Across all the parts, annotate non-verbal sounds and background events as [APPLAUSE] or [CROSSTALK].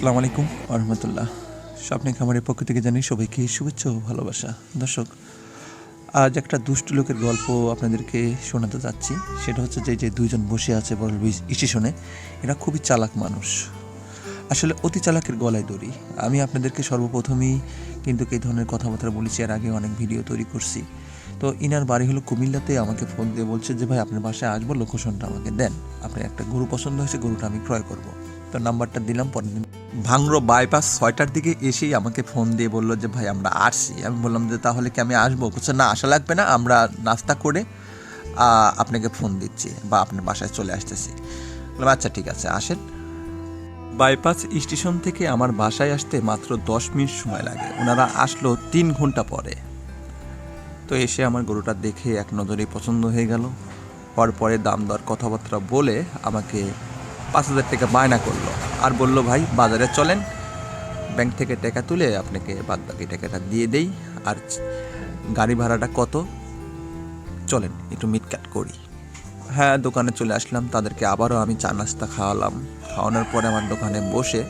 আসসালামু আলাইকুম রহমতুল্লাহ স্বপ্নে খামারের পক্ষ থেকে জানি সবাইকে শুভেচ্ছা ও ভালোবাসা। দর্শক, আজ একটা দুষ্ট লোকের গল্প আপনাদেরকে শোনাতে যাচ্ছি। সেটা হচ্ছে যে যে দুইজন বসে আছে বড় স্টেশনে, এরা খুবই চালাক মানুষ। আসলে অতি চালাকের গলায় দড়ি। আমি আপনাদেরকে সর্বপ্রথমেই কিন্তু এই ধরনের কথাবার্তা বলেছি, এর আগে অনেক ভিডিও তৈরি করছি। তো ইনার বাড়ি হলো কুমিল্লাতে, আমাকে ফোন দিয়ে বলছে যে, ভাই, আপনার বাসায় আসব, লোকেশনটা আমাকে দেন। আপনার একটা গরু পছন্দ হয়েছে, গরুটা আমি ক্রয় করব। তো নাম্বারটা দিলাম, পরের দিন ভাংরো বাইপাস ছয়টার দিকে এসেই আমাকে ফোন দিয়ে বলল যে, ভাই, আমরা আসছি। আমি বললাম যে, তাহলে কি আমি আসব? বলছে, না, আসা লাগবে না, আমরা নাস্তা করে আপনাকে ফোন দিচ্ছি বা আপনার বাসায় চলে আসতেছি। বললাম আচ্ছা ঠিক আছে, আসেন। বাইপাস স্টেশন থেকে আমার বাসায় আসতে মাত্র দশ মিনিট সময় লাগে। ওনারা আসলো তিন ঘণ্টা পরে। তো এসে আমার গরুটা দেখে এক নজরেই পছন্দ হয়ে গেল। হওয়ার পরে দাম দর কথাবার্তা বলে আমাকে পাঁচ হাজার টাকা বায়না করল। আর বলল, ভাই, বাজারে চলেন। ব্যাংক থেকে টাকা তুলে আপনাকে বাদ বাকি টাকাটা দিয়ে দেই। আর গাড়ি ভাড়াটা কত? চলেন, একটু মিটকাট করি। হ্যাঁ দোকানে চলে আসলাম। তাদেরকে আবারও আমি চা নাস্তা খাওয়ালাম। খাওয়ানোর পরে আমার দোকানে বসে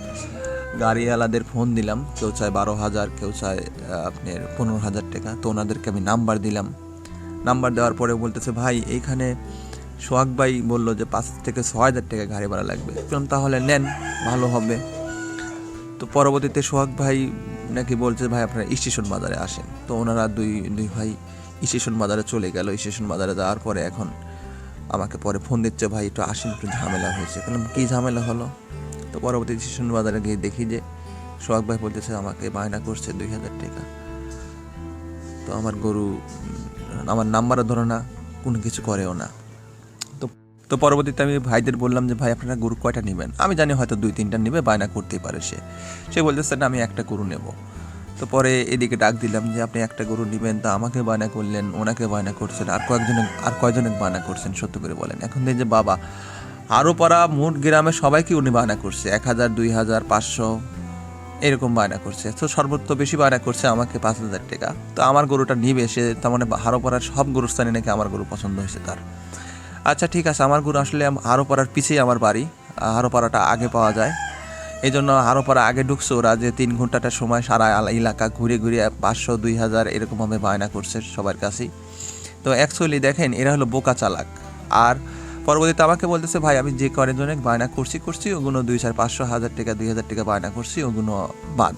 গাড়িওয়ালাদের ফোন দিলাম। কেউ চায় বারো হাজার, কেউ চায় আপনার পনেরো হাজার টাকা। তো ওনাদেরকে আমি নাম্বার দিলাম। নাম্বার দেওয়ার পরে বলতেছে, ভাই, এইখানে সোহাগ ভাই বলল যে পাঁচ হাজার থেকে ছয় হাজার টাকা গাড়ি ভাড়া লাগবে। বললাম, তাহলে নেন, ভালো হবে। তো পরবর্তীতে সোহাগ ভাই নাকি বলছে, ভাই, আপনারা স্টেশন বাজারে আসেন। তো ওনারা দুই দুই ভাই স্টেশন বাজারে চলে গেল। স্টেশন বাজারে যাওয়ার পরে এখন আমাকে পরে ফোন দিচ্ছে, ভাই, একটু আসেন, একটু ঝামেলা হয়েছে। বললাম, কী ঝামেলা হলো? তো পরবর্তী স্টেশন বাজারে গিয়ে দেখি যে সোহাগ ভাই বলতেছে, আমাকে বায়না করছে দুই হাজার টাকা। তো আমার গরু, আমার নাম্বারও ধরো না, কোনো কিছু করেও না। তো পরবর্তীতে আমি ভাইদের বললাম যে, ভাই, আপনারা গরু কয়টা নেবেন? আমি জানি হয়তো দুই তিনটা নেবে, বায়না করতেই পারে সে। সে বলতেছে না আমি একটা গরু নেব। তো পরে এদিকে ডাক দিলাম যে, আপনি একটা গরু নেবেন। তা আমাকে বায়না করলেন, ওনাকে বায়না করছেন, আর কয়েকজনে আর কয়জনে বায়না করছেন, সত্য করে বলেন। এখন যে, বাবা আরও পাড়া মোট গ্রামে সবাইকে উনি বায়না করছে। এক হাজার, দুই হাজার, পাঁচশো এরকম বায়না করছে। তো সর্বোচ্চ বেশি বায়না করছে আমাকে পাঁচ হাজার টাকা। তো আমার গরুটা নিবে সে, তার মানে হারো পাড়ার সব গরুর স্থানে নাকি আমার গরু পছন্দ হয়েছে তার। আচ্ছা ঠিক আছে, আমার গরু আসলে হারো পাড়ার পিছেই আমার বাড়ি। হারো পাড়াটা আগে পাওয়া যায়। এই জন্য হারো পাড়া আগে ঢুকছে ওরা যে তিন ঘন্টাটা সময় সারা এলাকা ঘুরে ঘুরে পাঁচশো, দুই হাজার এরকমভাবে বায়না করছে সবার কাছেই। তো অ্যাকচুয়ালি দেখেন, এরা হলো বোকা চালাক। আর পরবর্তীতে আমাকে বলতেছে, ভাই, আমি যে করের জন্য বায়না করছি করছি, ওগুলো দুই চার পাঁচশো, হাজার টাকা, দুই হাজার টাকা বায়না করছি, ওগুলো বাদ।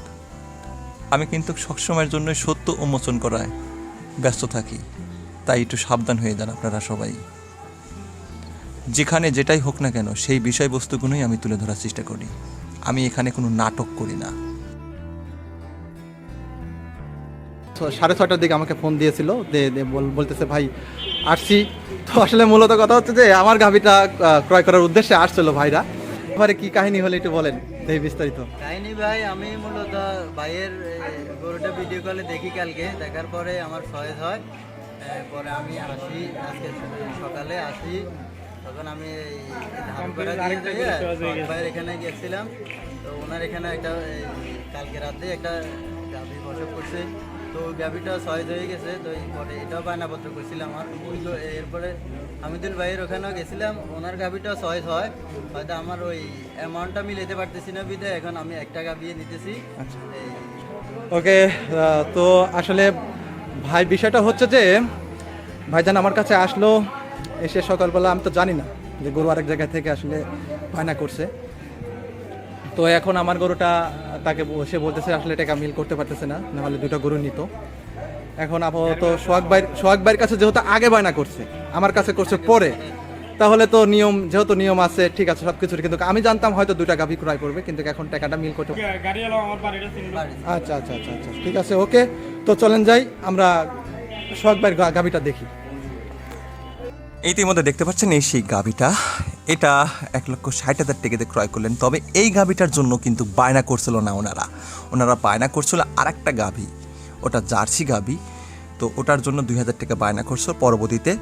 আমি কিন্তু সবসময়ের জন্য সত্য উন্মোচন করায় ব্যস্ত থাকি। তাই একটু সাবধান হয়ে যান আপনারা সবাই। যেখানে যেটাই হোক না কেন সেই বিষয়বস্তুগুলোই আমি তুলে ধরার চেষ্টা করি। আমি এখানে কোনো নাটক করি না। তো সাড়ে ছটার দিকে আমাকে ফোন দিয়েছিল দে- দে বল- বলতেছে ভাই আসছি। তো আসলে মূলত কথা হচ্ছে যে আমার গাভিটা ক্রয় করার উদ্দেশ্যে আসছিল ভাইরা। এবারে কি কাহিনী হলে একটু বলেন এই বিস্তারিত। কাহিনী ভাই আমি মূলত ভাইয়ের গরুটা ভিডিও কলে দেখি কালকে। দেখার পরে আমার সয়েজ হয়। পরে আমি আসি আজকে সকালে আসি। তখন আমি ভাইয়ের এখানে গেছিলাম। তো ওনার এখানে একটা কালকে রাতে একটা গাভি বসে করছে। তো ওই গাভিটা সয়েজ হয়ে গেছে তো এই পরে এটাও বায়নাপত্র করছিলাম তো এরপরে হামিদুল ভাইয়ের ওখানেও গেছিলাম ওনার গাভিটাও সয়েজ হয়। হয়তো আমার ওই অ্যামাউন্টটা আমি নিতে পারতেছি না বিধে এখন আমি একটা দিয়ে নিতেছি ওকে তো আসলে ভাই বিষয়টা হচ্ছে যে ভাইজান আমার কাছে আসলো এসে সকালবেলা আমি তো জানি না যে গরু আরেক জায়গা থেকে আসলে বায়না করছে। তো এখন আমার গরুটা তাকে সে বলতেছে আসলে টাকা মিল করতে পারতেছে না নাহলে দুটো গরু নিত। এখন আপাতত সোহাগ ভাই সোহাগ ভাইয়ের কাছে যেহেতু আগে বায়না করছে আমার কাছে করছে পরে তাহলে তো নিয়ম যেহেতু নিয়ম আছে ঠিক আছে সব কিছুর কিন্তু আমি জানতাম হয়তো দুটা গাভি ক্রয় করবে কিন্তু এখন টাকাটা মিল করতে আচ্ছা আচ্ছা আচ্ছা আচ্ছা ঠিক আছে ওকে তো চলেন যাই আমরা সোহাগ ভাইয়ের গাভিটা দেখি। ইতিমধ্যে দেখতে পাচ্ছেন এই সেই গাভিটা। এটা এক লক্ষ ষাট হাজার টাকাতে ক্রয় করলেন। তবে এই গাভিটার জন্য কিন্তু বায়না করছিল না ওনারা। ওনারা বায়না করছিল আর একটা গাভি, ওটা জার্সি গাভি। তো ওটার জন্য দুই হাজার টাকা বায়না করছিল। পরবর্তীতে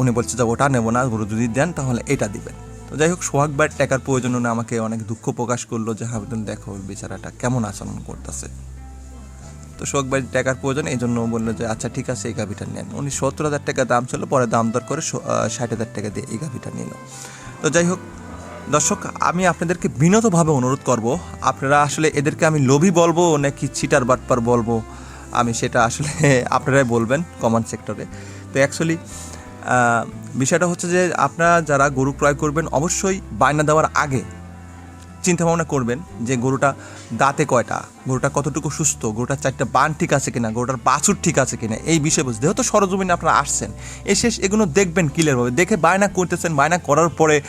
উনি বলছে যে ওটা নেব না গরু যদি দেন তাহলে এটা দিবেন। তো যাই হোক, সোহাগ ভাইয়ের টাকার প্রয়োজন আমাকে অনেক দুঃখ প্রকাশ করল যে হাবিদুল দেখো বেচারাটা কেমন আচরণ করতেছে। তো শোক ভাই টাকার প্রয়োজন, এই জন্য বলল যে আচ্ছা ঠিক আছে, এই গাভিটা নেন। উনি সত্তর হাজার টাকা দাম ছিল, পরে দাম দর করে ষাট হাজার টাকা দিয়ে এই গাভিটা নিল। তো যাই হোক, দর্শক, আমি আপনাদেরকে বিনতভাবে অনুরোধ করব, আপনারা আসলে এদেরকে আমি লোভী বলব, নাকি চিটার বাটপার বলব, আমি সেটা আসলে [LAUGHS] আপনারাই বলবেন কমেন্ট সেক্টরে তো অ্যাকচুয়ালি বিষয়টা হচ্ছে যে, আপনারা যারা গরু ক্রয় করবেন, অবশ্যই বায়না দেওয়ার আগে চিন্তা ভাবনা করবেন যে গরুটা দাঁতে কয়টা গরুটা কতটুকু সুস্থ গরুটার চারটা বান ঠিক আছে কিনা গরুটার বাছুর ঠিক আছে কিনা এই বিষয়ে বুঝতে। যেহেতু সরজমিনে আপনারা আসছেন এসে এগুলো দেখবেন ক্লিয়ারভাবে দেখে বায়না করতেছেন বায়না করার পরে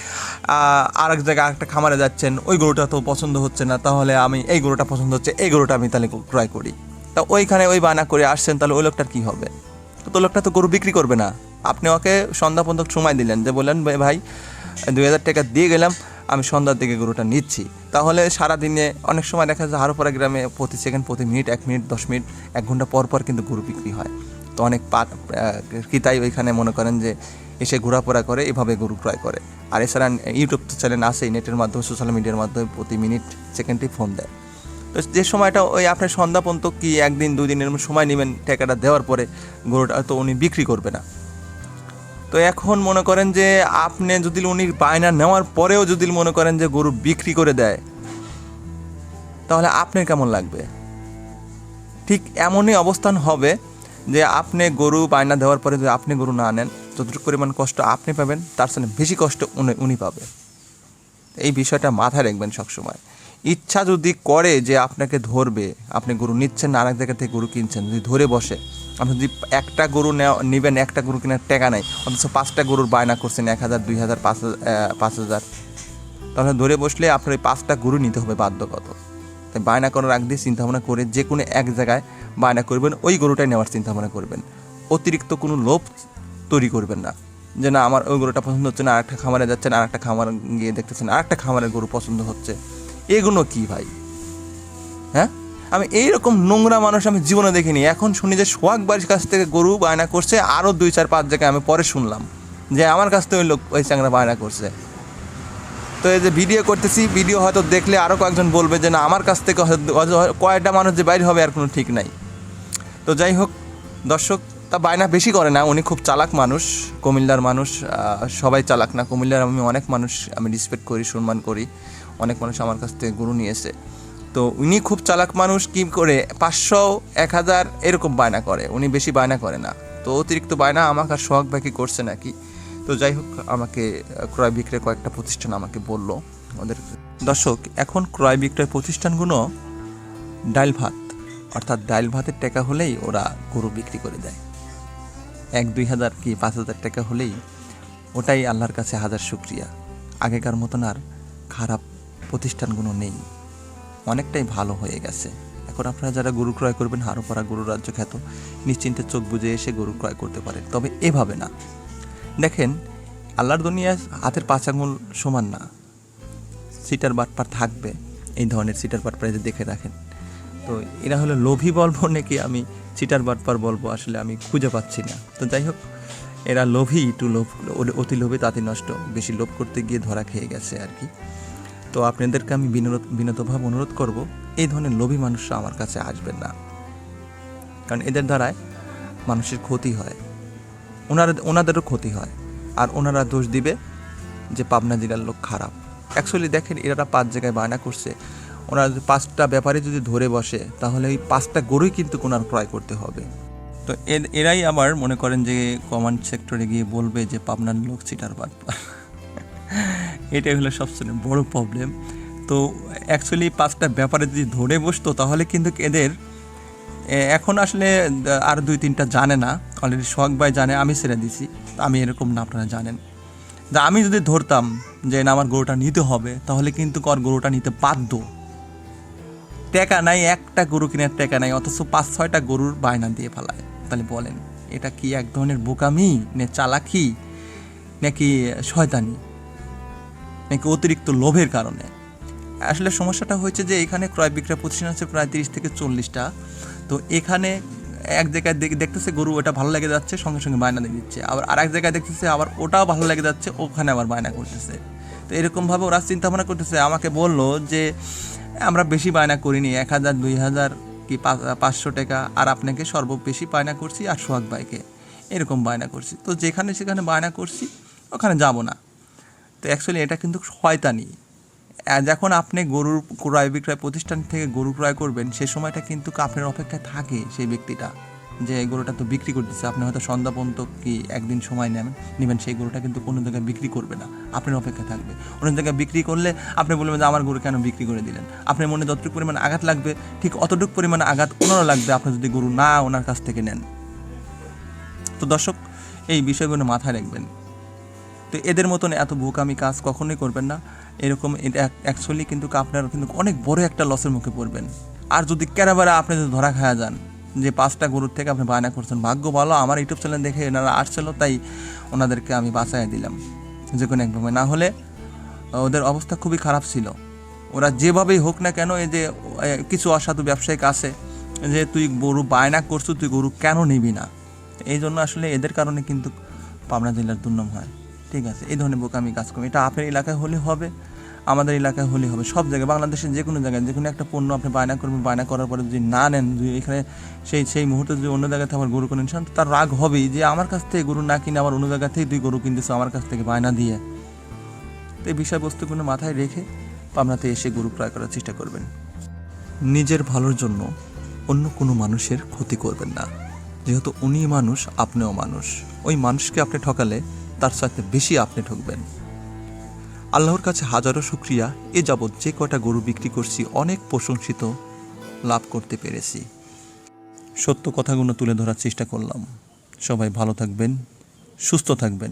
আর এক জায়গায় আরেকটা খামারে যাচ্ছেন ওই গরুটা তো পছন্দ হচ্ছে না তাহলে আমি এই গরুটা পছন্দ হচ্ছে এই গরুটা আমি তাহলে ক্রয় করি। তা ওইখানে ওই বায়না করে আসছেন তাহলে ওই লোকটার কী হবে? তো লোকটা তো গরু বিক্রি করবে না। আপনি ওকে সন্ধ্যা পর্যন্ত সময় দিলেন যে বললেন "ভাই, ভাই দুই হাজার টাকা দিয়ে গেলাম আমি সন্ধ্যার দিকে গরুটা নিচ্ছি। তাহলে সারাদিনে অনেক সময় দেখা যায় হারোপাড়া গ্রামে প্রতি সেকেন্ড প্রতি মিনিট এক মিনিট দশ মিনিট এক ঘণ্টা পর পর কিন্তু গরু বিক্রি হয়। তো অনেক পা কিতাই ওইখানে মনে করেন যে এসে ঘোরাফেরা করে, এভাবে গরু ক্রয় করে। আর এছাড়া ইউটিউব তো চ্যানেল আছে নেটের মাধ্যমে সোশ্যাল মিডিয়ার মাধ্যমে প্রতি মিনিট সেকেন্ডে ফোন দেয়। তো যে সময়টা ওই আপনার সন্ধ্যা পর্যন্ত কি একদিন, দুই দিনের সময় নেবেন টাকাটা দেওয়ার পরে গরুটা তো উনি বিক্রি করবে না। তো এখন মনে করেন যে আপনি যদি উনি বায়না নেওয়ার পরেও যদি মনে করেন যে গরু বিক্রি করে দেয়, তাহলে আপনার কেমন লাগবে? ঠিক এমনই অবস্থান হবে যে আপনি গরু বায়না দেওয়ার পরে যদি আপনি গরু না আনেন যতটুকু পরিমাণ কষ্ট আপনি পাবেন, তার সাথে বেশি কষ্ট উনি উনি পাবে। এই বিষয়টা মাথায় রাখবেন সবসময়। ইচ্ছা যদি করে যে আপনাকে ধরবে, আপনি গরু নিচ্ছেন না আরেক জায়গা থেকে গরু কিনছেন, যদি ধরে বসে আপনি যদি একটা গরু নেবেন, একটা গরু কেনার টাকা নেই, অথচ পাঁচটা গরুর বায়না করছেন, এক হাজার, দুই হাজার, পাঁচ পাঁচ হাজার। তাহলে ধরে বসলে আপনার ওই পাঁচটা গরু নিতে হবে বাধ্যগত। তাই বায়না করার আগ দিয়ে চিন্তাভাবনা করে যে কোনো এক জায়গায় বায়না করবেন, ওই গরুটাই নেওয়ার চিন্তাভাবনা করবেন। অতিরিক্ত কোনো লোভ তৈরি করবেন না। যে না, আমার ওই গরুটা পছন্দ হচ্ছে না, আরেকটা খামারে যাচ্ছেন, আরেকটা খামার গিয়ে দেখতেছেন, আরেকটা খামারের গরু পছন্দ হচ্ছে। এগুলো কি ভাই? হ্যাঁ? আমি এইরকম নোংরা মানুষ আমি জীবনে দেখিনি। এখন শুনি যে সোহাগ বাড়ির কাছ থেকে গরু বায়না করছে আরও দুই, চার, পাঁচ জায়গায় আমি পরে শুনলাম যে আমার কাছ থেকে ওই লোক ওই চ্যাংরা বায়না করছে। তো এই যে ভিডিও করতেছি, ভিডিও হয়তো দেখলে আরও কয়েকজন বলবে যে না, আমার কাছ থেকে কয়টা মানুষ যে বাইরে হবে আর কোনো ঠিক নাই। তো যাই হোক, দর্শক, তা বায়না বেশি করে না, উনি খুব চালাক মানুষ, কুমিল্লার মানুষ সবাই চালাক না। কুমিল্লার আমি অনেক মানুষ আমি রেসপেক্ট করি, সম্মান করি। অনেক মানুষ আমার কাছ থেকে গরু নিয়েছে। তো উনি খুব চালাক মানুষ, কি করে? পাঁচশো, এক হাজার এরকম বায়না করে। উনি বেশি বায়না করে না। তো অতিরিক্ত বায়না আমাকে আর সোহাগ ভাইকে করছে নাকি? তো যাই হোক, আমাকে ক্রয় বিক্রয় কয়েকটা প্রতিষ্ঠান আমাকে বলল ওদের। দর্শক, এখন ক্রয় বিক্রয় প্রতিষ্ঠানগুলো ডাল ভাত, অর্থাৎ ডাল ভাতের টাকা হলেই ওরা গরু বিক্রি করে দেয়। এক, দুই হাজার কি পাঁচ হাজার টাকা হলেই ওটাই আল্লাহর কাছে হাজার শুক্রিয়া। আগেকার মতন আর খারাপ প্রতিষ্ঠানগুলো নেই। অনেকটাই ভালো হয়ে গেছে। এখন আপনারা যারা গরু ক্রয় করবেন হারো পরা গরু রাজ্য খ্যাত, নিশ্চিন্তে চোখ বুঝে এসে গরু ক্রয় করতে পারেন। তবে এভাবে না। দেখেন, আল্লাহর দুনিয়া হাতের পাঁচ আঙুল সমান না। সিটার বাটপার থাকবে, এই ধরনের সিটার বাটপার এদের দেখে রাখেন। তো এরা হলো লোভী বলব নাকি আমি সিটার বাটপার বলব আসলে আমি খুঁজে পাচ্ছি না। তো যাই হোক, এরা লোভী, একটু লোভ, অতি লোভে, তাতে নষ্ট, বেশি লোভ করতে গিয়ে ধরা খেয়ে গেছে আর কি। তো আপনাদেরকে আমি বিনোদ বিনতভাবে অনুরোধ করব, এই ধরনের লোভী মানুষরা আমার কাছে আসবেন না। কারণ এদের দ্বারায় মানুষের ক্ষতি হয়। ওনারা, ওনাদেরও ক্ষতি হয়। আর ওনারা দোষ দিবে যে পাবনা জেলার লোক খারাপ। অ্যাকচুয়ালি দেখেন এরা পাঁচ জায়গায় বায়না করছে। ওনারা পাঁচটা ব্যাপারে যদি ধরে বসে, তাহলে ওই পাঁচটা গরুই কিন্তু ওনার ক্রয় করতে হবে। তো এর- এরাই আবার মনে করেন যে কমান্ড সেক্টরে গিয়ে বলবে যে পাবনার লোক চিটার বাটপার এটাই হলো সবচেয়ে বড় প্রবলেম তো অ্যাকচুয়ালি পাঁচটা ব্যাপারে যদি ধরে বসতো, তাহলে কিন্তু এদের এখন আসলে আর দুই তিনটা জানে না। অলরেডি সোহাগ ভাই জানে, আমি ছেড়ে দিছি। আমি এরকম না, আপনারা জানেন। যে আমি যদি ধরতাম যে, না, আমার গরুটা নিতে হবে তাহলে কিন্তু কর গরুটা নিতে বাধ্য। টাকা নাই, একটা গরু কেনার টাকা নাই, অথচ পাঁচ, ছয়টা গরুর বায়না দিয়ে ফেলায়। তাহলে বলেন, এটা কি এক ধরনের বোকামি, না চালাকি, নাকি শয়তানি? নাকি অতিরিক্ত লোভের কারণে। আসলে সমস্যাটা হয়েছে যে এখানে ক্রয় বিক্রয় প্রতিষ্ঠান আছে প্রায় তিরিশ থেকে চল্লিশটা। তো এখানে এক জায়গায় দেখ- দেখতেছে গরু ওটা ভালো লেগে যাচ্ছে, সঙ্গে সঙ্গে বায়না দিয়ে দিচ্ছে। আবার আরেক জায়গায় দেখতেছে আবার ওটাও ভালো লেগে যাচ্ছে, ওখানে আবার বায়না করতেছে। তো এরকমভাবে ওরা চিন্তা ভাবনা করতেছে, আমাকে বলল যে, আমরা বেশি বায়না করিনি, এক হাজার, দুই হাজার কি পাঁচশো টাকা, আর আপনাকে সর্ববেশি বায়না করছি আর সোহাগ বাইকে এরকম বায়না করছি। তো যেখানে সেখানে বায়না করছি, ওখানে যাব না। তো অ্যাকচুয়ালি এটা কিন্তু শয়তানি। যখন আপনি গরুর ক্রয় বিক্রয় প্রতিষ্ঠান থেকে গরু ক্রয় করবেন, সে সময়টা কিন্তু আপনার অপেক্ষায় থাকে সেই ব্যক্তিটা যে গরুটা তো বিক্রি করতেছে। আপনি হয়তো সন্ধ্যা পর্যন্ত কি একদিন সময় নেবেন নেবেন, সেই গরুটা কিন্তু কোনো জায়গায় বিক্রি করবে না। আপনার অপেক্ষা থাকবে। অন্য জায়গায় বিক্রি করলে আপনি বলবেন যে আমার গরু কেন বিক্রি করে দিলেন? আপনার মনে যতটুকু পরিমাণ আঘাত লাগবে, ঠিক অতটুকু পরিমাণ আঘাত ওনারও লাগবে, আপনি যদি গরু না ওনার কাছ থেকে নেন। তো দর্শক, এই বিষয়গুলো মাথায় রাখবেন। তো এদের মতন এত বোকামি কাজ কখনোই করবেন না। এরকম অ্যাকচুয়ালি কিন্তু আপনারা কিন্তু অনেক বড় একটা লসের মুখে পড়বেন। আর যদি কেরাবারা আপনি যদি ধরা খাওয়া যান, যে পাঁচটা গরুর থেকে আপনি বায়না করছেন, ভাগ্য ভালো, আমার ইউটিউব চ্যানেল দেখে এনারা আসছিল, তাই ওনাদেরকে আমি বাঁচাই দিলাম। যে কোনো একভাবে না হলে, ওদের অবস্থা খুবই খারাপ ছিল। ওরা যেভাবেই হোক না কেন, এই যে কিছু অসাধু ব্যবসায়িক আছে, যে তুই গরু বায়না করছ, তুই গরু কেন নিবি না? এই জন্য আসলে এদের কারণে কিন্তু পাবনা জেলার দুর্নাম হয়। ঠিক আছে, এই ধরনের বোকামি কাজ করবে। এটা আপনার এলাকায় হলে হবে, আমাদের এলাকায় হলে হবে। সব জায়গায়, বাংলাদেশের যে কোনো জায়গায়, যে কোনো একটা পণ্য আপনি বায়না করবেন, বায়না করার পরে যদি না নেন, যদি এখানে সেই সেই মুহূর্তে যদি অন্য জায়গায় আমার গরু কিনে নিন তার রাগ হবেই যে আমার কাছ থেকে গরু না কিনে আমার অন্য জায়গা থেকে তুই গরু কিনতেছো, আমার কাছ থেকে বায়না দিয়ে। তো এই বিষয়বস্তুগুলো মাথায় রেখে পাবনাতে এসে গরু ক্রয় করার চেষ্টা করবেন। নিজের ভালোর জন্য অন্য কোনো মানুষের ক্ষতি করবেন না। যেহেতু উনি মানুষ, আপনিও মানুষ। ওই মানুষকে আপনি ঠকালে তার সাথে বেশি আপনি ঠকবেন আল্লাহর কাছে হাজারো শুক্রিয়া। এ যাবৎ যে কটা গরু বিক্রি করছি, অনেক প্রশংসিত লাভ করতে পেরেছি। সত্য কথাগুলো তুলে ধরার চেষ্টা করলাম। সবাই ভালো থাকবেন, সুস্থ থাকবেন।